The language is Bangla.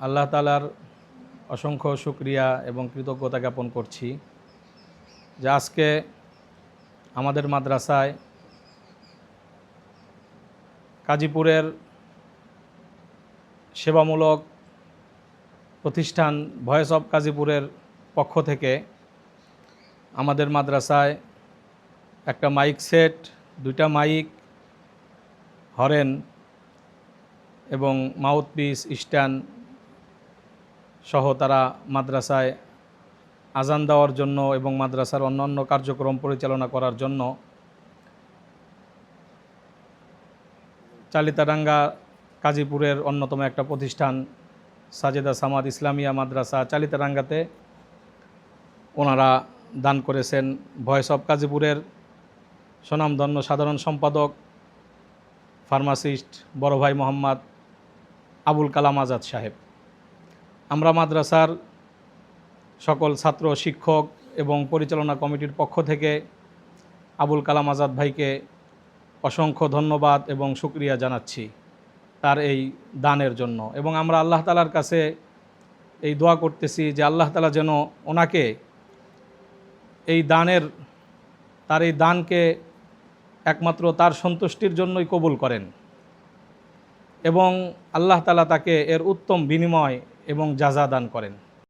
আল্লাহ তালার অসংখ্য শুক্রিয়া এবং কৃতজ্ঞতা জ্ঞাপন করছি যে আজকে আমাদের মাদ্রাসায় কাজীপুরের সেবামূলক প্রতিষ্ঠান ভয়েস অফ কাজীপুরের পক্ষ থেকে আমাদের মাদ্রাসায় একটা মাইক সেট, দুইটা মাইক, হরেন এবং মাউথপিস, স্ট্যান্ড সহ তারা মাদ্রাসায় আজান দেওয়ার জন্য এবং মাদ্রাসার অন্যান্য কার্যক্রম পরিচালনা করার জন্য চালিতারাঙ্গা, কাজীপুরের অন্যতম একটা প্রতিষ্ঠান, সাজেদা সামাদ ইসলামিয়া মাদ্রাসা চালিতারাঙ্গাতে ওনারা দান করেছেন। ভয়েস অফ কাজীপুরের স্বনামধন্য সাধারণ সম্পাদক, ফার্মাসিস্ট বড় ভাই মোহাম্মদ আবুল কালাম আজাদ সাহেব। আমরা মাদ্রাসার সকল ছাত্র, শিক্ষক এবং পরিচালনা কমিটির পক্ষ থেকে আবুল কালাম আজাদ ভাইকে অসংখ্য ধন্যবাদ এবং সুক্রিয়া জানাচ্ছি তার এই দানের জন্য। এবং আমরা আল্লাহ তালার কাছে এই দোয়া করতেছি যে আল্লাহ তালা যেন ওনাকে এই দানের, তার এই দানকে একমাত্র তার সন্তুষ্টির জন্যই কবুল করেন এবং আল্লাহ তালা তাকে এর উত্তম বিনিময় এবং যাজা দান করেন।